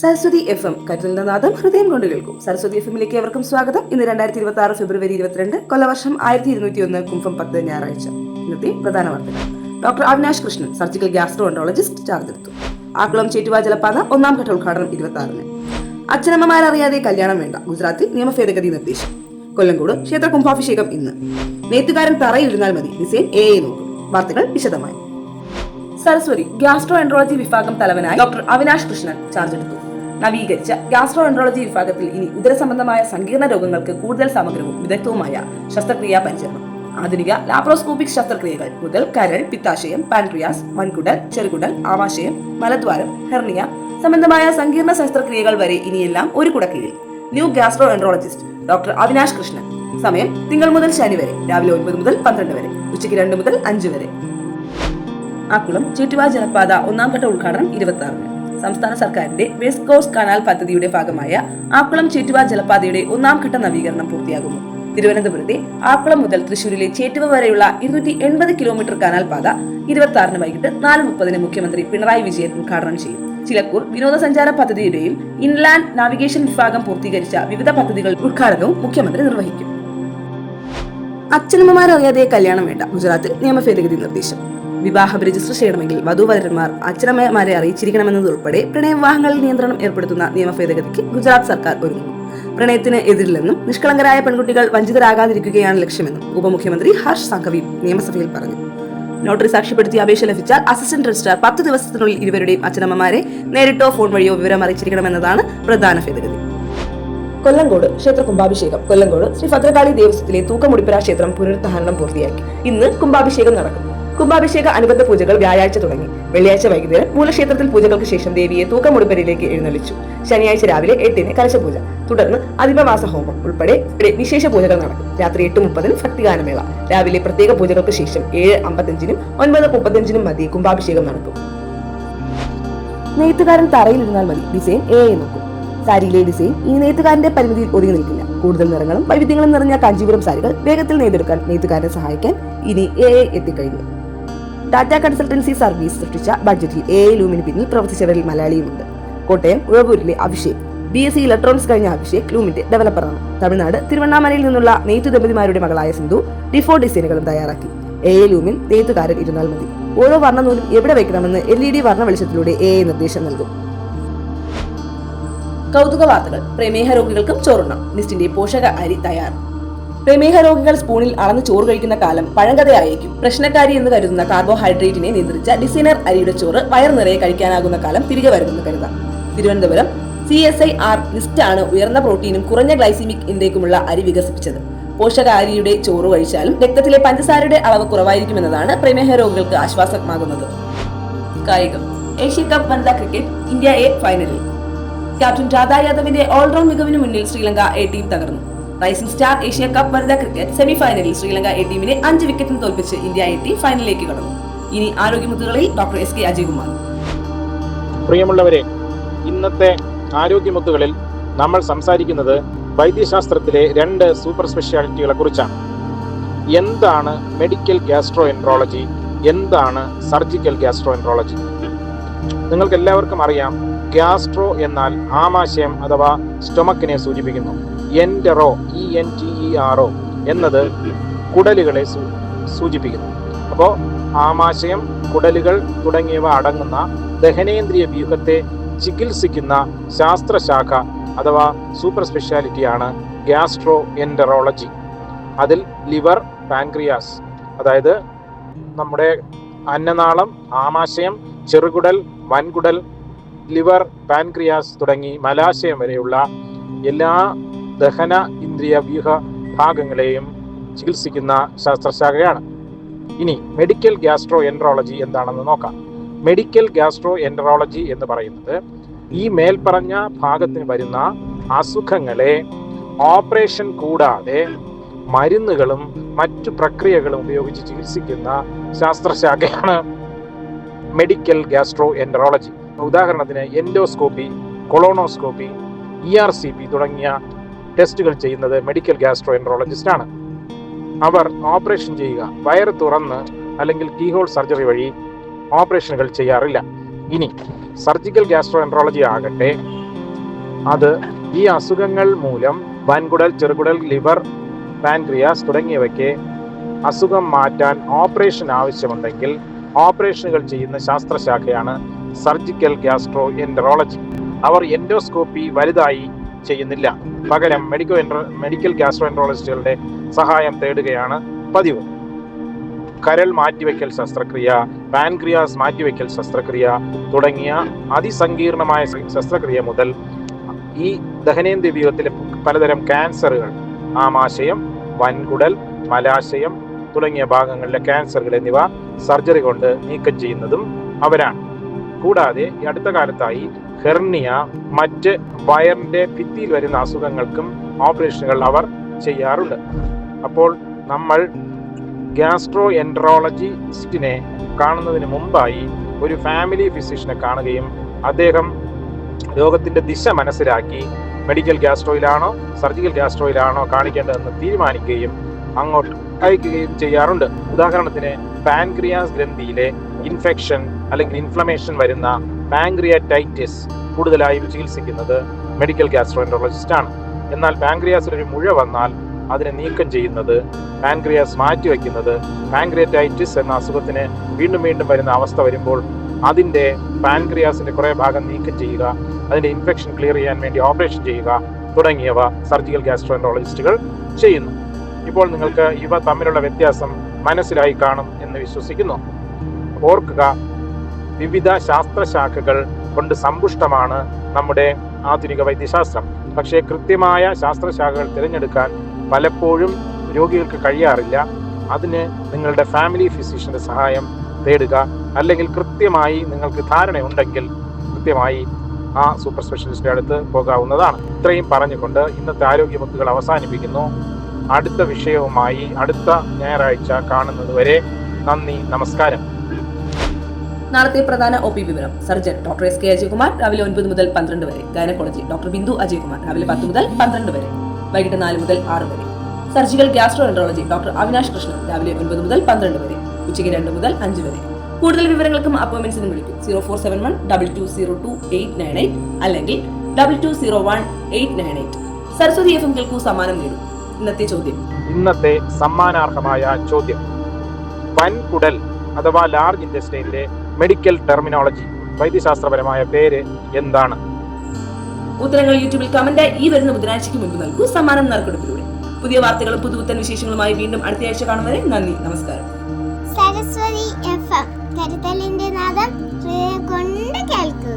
Saraswati F M കരുതലിന്റെ നാദം ഹൃദയം കൊണ്ട് കേൾക്കും. സരസ്വതി എഫ് എമ്മിലേക്ക് എവർക്കും സ്വാഗതം. ഇന്ന് രണ്ടായിരത്തി ഇരുപത്തി ആറ് ഫെബ്രുവരി ഇരുപത്തിരണ്ട് കൊല്ലവർഷം ആയിരത്തി ഇരുന്നൂറ്റി ഒന്ന് കുംഭം പത്ത് ഞായറാഴ്ച. ഇന്നത്തെ പ്രധാന വാർത്തകൾ. Doctor Avinash Krishnan surgical gastroenterologist charge എടുത്തു. ആക്കുളം ചേറ്റുവാ ജലപാത ഒന്നാം ഘട്ട ഉദ്ഘാടനം ഇരുപത്തി ആറിന് അച്ഛനമ്മമാരറിയാതെ കല്യാണം വേണ്ട. ഗുജറാത്തിൽ നിയമ ഭേദഗതി നിർദ്ദേശം. കൊല്ലംകോട് ക്ഷേത്ര കുംഭാഭിഷേകം ഇന്ന്. നെയ്ത്തുകാരൻ തറയിലിരുന്നാൽ മതി. ഡിസൈൻ എ നോക്കും. വാർത്തകൾ വിശദമായി. സരസ്വതി ഗ്യാസ്ട്രോ എൻട്രോളജി വിഭാഗം തലവനായി ഡോക്ടർ അവിനാഷ് കൃഷ്ണൻ ചാർജ് എടുത്തു നവീകരിച്ച ഗ്യാസ്ട്രോ എൻട്രോളജി വിഭാഗത്തിൽ ഇനി ഉദരസംബന്ധമായ സങ്കീർണ രോഗങ്ങൾക്ക് കൂടുതൽ സമഗ്രവും വിദഗ്ധവുമായ ശസ്ത്രക്രിയാ പരിചരണം. ആധുനിക ലാപ്രോസ്കോപ്പിക് ശസ്ത്രക്രിയകൾ മുതൽ കരൾ പിത്താശയം പാൻക്രിയാസ് വൻകുടൽ ചെറുകുടൽ ആമാശയം മലദ്വാരം ഹെർണിയ സംബന്ധമായ സങ്കീർണ ശസ്ത്രക്രിയകൾ വരെ ഇനിയെല്ലാം ഒരു കുടക്കീഴിൽ. New gastro entrologist doctor Avinash Krishnan. സമയം തിങ്കൾ മുതൽ ശനി വരെ രാവിലെ ഒൻപത് മുതൽ പന്ത്രണ്ട് വരെ ഉച്ചയ്ക്ക് രണ്ട് മുതൽ അഞ്ച് വരെ. ആക്കുളം ചീറ്റുവാ ജലപാത ഒന്നാം ഘട്ട ഉദ്ഘാടനം ഇരുപത്തി ആറിന് സംസ്ഥാന സർക്കാരിന്റെ വെസ്റ്റ് കോസ്റ്റ് കനാൽ പദ്ധതിയുടെ ഭാഗമായ ആക്കുളം ചേറ്റുവ ജലപാതയുടെ ഒന്നാം ഘട്ട നവീകരണം പൂർത്തിയാകുന്നു. തിരുവനന്തപുരത്തെ ആക്കുളം മുതൽ തൃശൂരിലെ ചേറ്റുവ വരെയുള്ള ഇരുന്നൂറ്റി എൺപത് കിലോമീറ്റർ കനാൽ പാത ഇരുപത്തി ആറിന് വൈകിട്ട് നാല് മുപ്പതിന് മുഖ്യമന്ത്രി പിണറായി വിജയൻ ഉദ്ഘാടനം ചെയ്യും. ചിലക്കൂർ വിനോദസഞ്ചാര പദ്ധതിയുടെയും ഇൻലാൻഡ് നാവിഗേഷൻ വിഭാഗം പൂർത്തീകരിച്ച വിവിധ പദ്ധതികൾ ഉദ്ഘാടനവും മുഖ്യമന്ത്രി നിർവഹിക്കും. അച്ഛനമ്മമാരറിയാതെ കല്യാണം വേണ്ട ഗുജറാത്തിൽ നിയമ ഭേദഗതി നിർദ്ദേശം. വിവാഹം രജിസ്റ്റർ ചെയ്യണമെങ്കിൽ വധുവരന്മാർ അച്ഛനമ്മമാരെ അറിയിച്ചിരിക്കണമെന്നതുൾപ്പെടെ പ്രണയവിവാഹങ്ങളിൽ നിയന്ത്രണം ഏർപ്പെടുത്തുന്ന നിയമ ഭേദഗതിക്ക് ഗുജറാത്ത് സർക്കാർ ഒരുങ്ങുന്നു. പ്രണയത്തിന് എതിരില്ലെന്നും നിഷ്കളങ്കരായ പെൺകുട്ടികൾ വഞ്ചിതരാകാതിരിക്കുകയാണ് ലക്ഷ്യമെന്നും ഉപമുഖ്യമന്ത്രി ഹർഷ് സംഘവി നിയമസഭയിൽ പറഞ്ഞു. നോട്ടറി സാക്ഷ്യപ്പെടുത്തി അപേക്ഷ ലഭിച്ചാൽ അസിസ്റ്റന്റ് രജിസ്ട്രാർ പത്ത് ദിവസത്തിനുള്ളിൽ ഇരുവരുടെയും അച്ഛനമ്മമാരെ നേരിട്ടോ ഫോൺ വഴിയോ വിവരം അറിയിച്ചിരിക്കണമെന്നതാണ് പ്രധാന ഭേദഗതി. കൊല്ലങ്കോട് ക്ഷേത്ര കുംഭാഭിഷേകം. കൊല്ലങ്കോട് ശ്രീ ഭദ്രകാളി ദേവസ്വത്തിലെ തൂക്കമുടിപ്പുര ക്ഷേത്രം പുനരുദ്ധാരണം പൂർത്തിയാക്കി. ഇന്ന് കുംഭാഭിഷേകം നടക്കും. കുംഭാഭിഷേക അനുബന്ധ പൂജകൾ വ്യാഴാഴ്ച തുടങ്ങി. വെള്ളിയാഴ്ച വൈകുന്നേരം മൂലക്ഷേത്രത്തിൽ പൂജകൾക്ക് ശേഷം ദേവിയെ തൂക്കമുടിപ്പരയിലേക്ക് എഴുന്നള്ളിച്ചു. ശനിയാഴ്ച രാവിലെ എട്ടിന് കലശപൂജ. തുടർന്ന് അതിമവാസ ഹോമം. ഉൾപ്പെടെ വിശേഷ പൂജകൾ നടക്കും. രാത്രി എട്ട് മുപ്പതിന് ഭക്തിഗാനമേള. രാവിലെ പ്രത്യേക പൂജകൾക്ക് ശേഷം ഏഴ് അമ്പത്തഞ്ചിനും ഒൻപത് മുപ്പത്തഞ്ചിനും മതി കുംഭാഭിഷേകം നടക്കും. നെയ്ത്തുകാരൻ തറയിലിരുന്നാൽ മതി. ഡിസൈൻ എ നോക്കും. സാരിയിലെ ഡിസൈൻ ഈ നെയ്ത്തുകാരന്റെ പരിമിതിയിൽ ഒതുങ്ങി നിൽക്കില്ല. കൂടുതൽ നിറങ്ങളും വൈവിധ്യങ്ങളും നിറഞ്ഞ കാഞ്ചീപുരം സാരികൾ വേഗത്തിൽ നെയ്തെടുക്കാൻ നെയ്ത്തുകാരനെ സഹായിക്കാൻ ഇനി എ എത്തിക്കഴിഞ്ഞു. ടാറ്റ കൺസൾട്ടൻസി സർവീസ് സൃഷ്ടിച്ച ബഡ്ജറ്റിൽ എ ലൂമിന് പിന്നിൽ പ്രവർത്തിച്ചവരിൽ മലയാളിയുമുണ്ട്. Kottayam ഉഴവൂരിലെ Abhishek. B S C electronics കഴിഞ്ഞ അഭിഷേക് ലൂമിന്റെ ഡെവലപ്പറാണ് തമിഴ്നാട് തിരുവണ്ണാമലയിൽ നിന്നുള്ള നെയ്ത്തു ദമ്പതിമാരുടെ മകളായ സിന്ധു ഡിഫോ ഡിസൈനുകളും തയ്യാറാക്കി. എ ലൂമിൻ നെയ്ത്തുകാരൻ ഇരുന്നാൽ മതി. ഓരോ വർണനൂലും എവിടെ വയ്ക്കണമെന്ന് എൽ ഇ ഡി വർണ വെളിച്ചത്തിലൂടെ എ നിർദ്ദേശം നൽകും. കൗതുക വാർത്തകൾ പ്രമേഹ രോഗികൾക്കും ചോറുണ്ണം. ലിസ്റ്റിന്റെ പോഷക അരി തയ്യാർ. പ്രമേഹ രോഗികൾ സ്പൂണിൽ അളന്ന് ചോറ് കഴിക്കുന്ന കാലം പഴങ്കഥയായേക്കും പ്രശ്നക്കാരി എന്ന് കരുതുന്ന കാർബോഹൈഡ്രേറ്റിനെ നിയന്ത്രിച്ച ഡിസൈനർ അരിയുടെ ചോറ് വയർ നിറയെ കഴിക്കാനാകുന്ന കാലം തിരികെ വരുമെന്ന് കരുതാം. Thiruvananthapuram C S I R ലിസ്റ്റാണ് ഉയർന്ന പ്രോട്ടീനും കുറഞ്ഞ ഗ്ലൈസിമിക് ഇൻഡേക്കുമുള്ള അരി വികസിപ്പിച്ചത്. പോഷക അരിയുടെ ചോറ് കഴിച്ചാലും രക്തത്തിലെ പഞ്ചസാരയുടെ അളവ് കുറവായിരിക്കുമെന്നതാണ് പ്രമേഹ രോഗികൾക്ക് ആശ്വാസമാകുന്നത്. കായികം. ഏഷ്യ കപ്പ് വനിതാ ക്രിക്കറ്റ് ഇന്ത്യ എ ഫൈനലിൽ. ക്യാപ്റ്റൻ രാധാ യാദവിന്റെ ഓൾറൗണ്ട് മികവിന് മുന്നിൽ ശ്രീലങ്ക എ ടീം തകർന്നു. റൈസിംഗ് സ്റ്റാർ ഏഷ്യ കപ്പ് വനിതാ ക്രിക്കറ്റ് സെമി ഫൈനലിൽ ശ്രീലങ്ക എ ടീമിനെ അഞ്ച് വിക്കറ്റിന് തോൽപ്പിച്ച് ഇന്ത്യ എ ടീം ഫൈനലിലേക്ക് കടന്നു. ഇനി ആരോഗ്യമുത്തുകളിൽ ഡോക്ടർ എസ് കെ അജയ്കുമാർ. പ്രിയമുള്ളവരെ ഇന്നത്തെ ആരോഗ്യമുത്തുകളിൽ നമ്മൾ സംസാരിക്കുന്നത് വൈദ്യശാസ്ത്രത്തിലെ രണ്ട് സൂപ്പർ സ്പെഷ്യാലിറ്റികളെ കുറിച്ചാണ്. എന്താണ് മെഡിക്കൽ ഗ്യാസ്ട്രോ എൻട്രോളജി എന്താണ് സർജിക്കൽ ഗ്യാസ്ട്രോ എൻട്രോളജി നിങ്ങൾക്ക് എല്ലാവർക്കും അറിയാം ഗ്യാസ്ട്രോ എന്നാൽ ആമാശയം അഥവാ സ്റ്റൊമക്കിനെ സൂചിപ്പിക്കുന്നു. Entero E N T E R O എന്നത് കുടലുകളെ സൂചിപ്പിക്കുന്നു. അപ്പോൾ ആമാശയം കുടലുകൾ തുടങ്ങിയവ അടങ്ങുന്ന ദഹനേന്ദ്രിയ വ്യൂഹത്തെ ചികിത്സിക്കുന്ന ശാസ്ത്രശാഖ അഥവാ സൂപ്പർ സ്പെഷ്യാലിറ്റിയാണ് ഗ്യാസ്ട്രോ എന്ററോളജി അതിൽ ലിവർ പാൻക്രിയാസ് അതായത് നമ്മുടെ അന്നനാളം ആമാശയം ചെറുകുടൽ വൻകുടൽ ലിവർ പാൻക്രിയാസ് തുടങ്ങി മലാശയം വരെയുള്ള എല്ലാ ദഹന ഇന്ദ്രിയ വ്യൂഹ ഭാഗങ്ങളെയും ചികിത്സിക്കുന്ന ശാസ്ത്രശാഖയാണ്. ഇനി മെഡിക്കൽ ഗ്യാസ്ട്രോ എൻട്രോളജി എന്താണെന്ന് നോക്കാം. മെഡിക്കൽ ഗ്യാസ്ട്രോ എൻട്രോളജി എന്ന് പറയുന്നത് ഈ മേൽപ്പറഞ്ഞ ഭാഗത്തിന് വരുന്ന അസുഖങ്ങളെ ഓപ്പറേഷൻ കൂടാതെ മരുന്നുകളും മറ്റു പ്രക്രിയകളും ഉപയോഗിച്ച് ചികിത്സിക്കുന്ന ശാസ്ത്രശാഖയാണ് മെഡിക്കൽ ഗ്യാസ്ട്രോ എൻട്രോളജി ഉദാഹരണത്തിന് endoscopy colonoscopy E R C P തുടങ്ങിയ ടെസ്റ്റുകൾ ചെയ്യുന്നത് മെഡിക്കൽ ഗ്യാസ്ട്രോ എൻട്രോളജിസ്റ്റാണ് അവർ ഓപ്പറേഷൻ ചെയ്യുക. വയറ് തുറന്ന് അല്ലെങ്കിൽ കീഹോൾ സർജറി വഴി ഓപ്പറേഷനുകൾ ചെയ്യാറില്ല. ഇനി സർജിക്കൽ ഗ്യാസ്ട്രോ എൻട്രോളജി ആകട്ടെ. അത് ഈ അസുഖങ്ങൾ മൂലം വൻകുടൽ ചെറുകുടൽ ലിവർ പാൻക്രിയാസ് തുടങ്ങിയവയ്ക്ക് അസുഖം മാറ്റാൻ ഓപ്പറേഷൻ ആവശ്യമുണ്ടെങ്കിൽ ഓപ്പറേഷനുകൾ ചെയ്യുന്ന ശാസ്ത്രശാഖയാണ് സർജിക്കൽ ഗ്യാസ്ട്രോ എൻട്രോളജി അവർ എൻഡോസ്കോപ്പി വലുതായി ചെയ്യുന്നില്ല. പകരം മെഡിക്കൽ മെഡിക്കൽ ഗ്യാസ്ട്രോ എൻട്രോളജിസ്റ്റുകളുടെ സഹായം തേടുകയാണ് പതിവ്. കരൾ മാറ്റിവെക്കൽ ശസ്ത്രക്രിയ പാൻക്രിയാസ് മാറ്റിവെക്കൽ ശസ്ത്രക്രിയ തുടങ്ങിയ അതിസങ്കീർണമായ ശസ്ത്രക്രിയ മുതൽ ഈ ദഹനേന്ദ്രിയ വ്യൂഹത്തിലെ പലതരം ക്യാൻസറുകൾ ആമാശയം വൻകുടൽ മലാശയം തുടങ്ങിയ ഭാഗങ്ങളിലെ ക്യാൻസറുകൾ എന്നിവ സർജറി കൊണ്ട് നീക്കം ചെയ്യുന്നതും അവരാണ്. കൂടാതെ ഈ അടുത്ത കാലത്തായി ഹെർണിയ മറ്റ് വയറിന്റെ ഭിത്തിയിൽ വരുന്ന അസുഖങ്ങൾക്കും ഓപ്പറേഷനുകൾ അവർ ചെയ്യാറുണ്ട്. അപ്പോൾ നമ്മൾ ഗ്യാസ്ട്രോ എൻട്രോളജിസ്റ്റിനെ കാണുന്നതിന് മുമ്പായി ഒരു ഫാമിലി ഫിസിഷ്യനെ കാണുകയും അദ്ദേഹം രോഗത്തിന്റെ ദിശ മനസ്സിലാക്കി മെഡിക്കൽ ഗ്യാസ്ട്രോയിലാണോ സർജിക്കൽ ഗ്യാസ്ട്രോയിലാണോ കാണിക്കേണ്ടതെന്ന് തീരുമാനിക്കുകയും അങ്ങോട്ട് അയക്കുകയും ചെയ്യാറുണ്ട്. ഉദാഹരണത്തിന് പാൻക്രിയാസ് ഗ്രന്ഥിയിലെ ഇൻഫെക്ഷൻ അല്ലെങ്കിൽ ഇൻഫ്ലമേഷൻ വരുന്ന പാങ്ക്രിയറ്റൈറ്റിസ് കൂടുതലായും ചികിത്സിക്കുന്നത് മെഡിക്കൽ ഗ്യാസ്ട്രോന്റോളജിസ്റ്റ് ആണ് എന്നാൽ പാങ്ക്രിയാസിൽ ഒരു മുഴ വന്നാൽ അതിനെ നീക്കം ചെയ്യുന്നത് പാൻക്രിയാസ് മാറ്റിവെക്കുന്നത് പാൻക്രിയറ്റൈറ്റിസ് എന്ന അസുഖത്തിന് വീണ്ടും വീണ്ടും വരുന്ന അവസ്ഥ വരുമ്പോൾ അതിന്റെ പാൻക്രിയാസിന്റെ കുറേ ഭാഗം നീക്കം ചെയ്യുക അതിന്റെ ഇൻഫെക്ഷൻ ക്ലിയർ ചെയ്യാൻ വേണ്ടി ഓപ്പറേഷൻ ചെയ്യുക തുടങ്ങിയവ സർജിക്കൽ ഗ്യാസ്ട്രോന്റോളജിസ്റ്റുകൾ ചെയ്യുന്നു. ഇപ്പോൾ നിങ്ങൾക്ക് ഇവ തമ്മിലുള്ള വ്യത്യാസം മനസ്സിലായി കാണും എന്ന് വിശ്വസിക്കുന്നു. ഓർക്കുക. വിവിധ ശാസ്ത്രശാഖകൾ കൊണ്ട് സമ്പുഷ്ടമാണ് നമ്മുടെ ആധുനിക വൈദ്യശാസ്ത്രം. പക്ഷേ കൃത്യമായ ശാസ്ത്രശാഖകൾ തിരഞ്ഞെടുക്കാൻ പലപ്പോഴും രോഗികൾക്ക് കഴിയാറില്ല. അതിന് നിങ്ങളുടെ ഫാമിലി ഫിസിഷ്യന്റെ സഹായം തേടുക. അല്ലെങ്കിൽ കൃത്യമായി നിങ്ങൾക്ക് ധാരണയുണ്ടെങ്കിൽ കൃത്യമായി ആ സൂപ്പർ സ്പെഷ്യലിസ്റ്റിന്റെ അടുത്ത് പോകാവുന്നതാണ്. ഇത്രയും പറഞ്ഞുകൊണ്ട് ഇന്നത്തെ ആരോഗ്യമുത്തുകൾ അവസാനിപ്പിക്കുന്നു. അടുത്ത വിഷയവുമായി അടുത്ത ഞായറാഴ്ച കാണുന്നതുവരെ നന്ദി നമസ്കാരം. നാളത്തെ പ്രധാന ഒ പി വിവരം. Surgeon doctor S K Ajayakumar രാവിലെ ഒൻപത് മുതൽ പന്ത്രണ്ട് വരെ. ഗൈനക്കോളജി ഡോക്ടർ ബിന്ദു അജയകുമാർ രാവിലെ പത്ത് മുതൽ പന്ത്രണ്ട് വരെ. വൈകിട്ട് നാല് മുതൽ ആറ് വരെ. Surgical gastro entrology doctor Avinash Krishnan രാവിലെ ഒൻപത് മുതൽ പന്ത്രണ്ട് വരെ. ഉച്ചയ്ക്ക് രണ്ട് മുതൽ അഞ്ച് വരെ. കൂടുതൽ വിവരങ്ങൾക്കും അപ്പോയിൻമെന്റ്സിനും വിളിക്കും. Zero four seven one double two zero two eight nine eight അല്ലെങ്കിൽ double two zero one eight nine eight. Saraswathi F M കേൾക്കൂ സമ്മാനം നേടും. ഇന്നത്തെ ചോദ്യം. ഇന്നത്തെ സമ്മാനാർഹമായ ചോദ്യം. വൻകുടൽ അഥവാ ലാർജ് ഇൻഡസ്ട്രിയിലെ മെഡിക്കൽ ടെർമിനോളജി വൈദ്യശാസ്ത്രപരമായ പേര് എന്താണ്? ഉത്തരങ്ങൾ യൂട്യൂബിൽ കമന്റായി ഈ വരുന്ന ബുധനാഴ്ചയ്ക്ക് മുൻപ് നൽകൂ. സമ്മാനം നറുക്കെടുപ്പിലൂടെ. പുതിയ വാർത്തകളും പുതുപുത്തൻ വിശേഷങ്ങളുമായി വീണ്ടും അടുത്ത ആഴ്ച കാണുന്നവരെ നന്ദി. നമസ്കാരം. Saraswathi F M. കരുതലിന്റെ നാദം കൊണ്ട് കേൾക്കുക.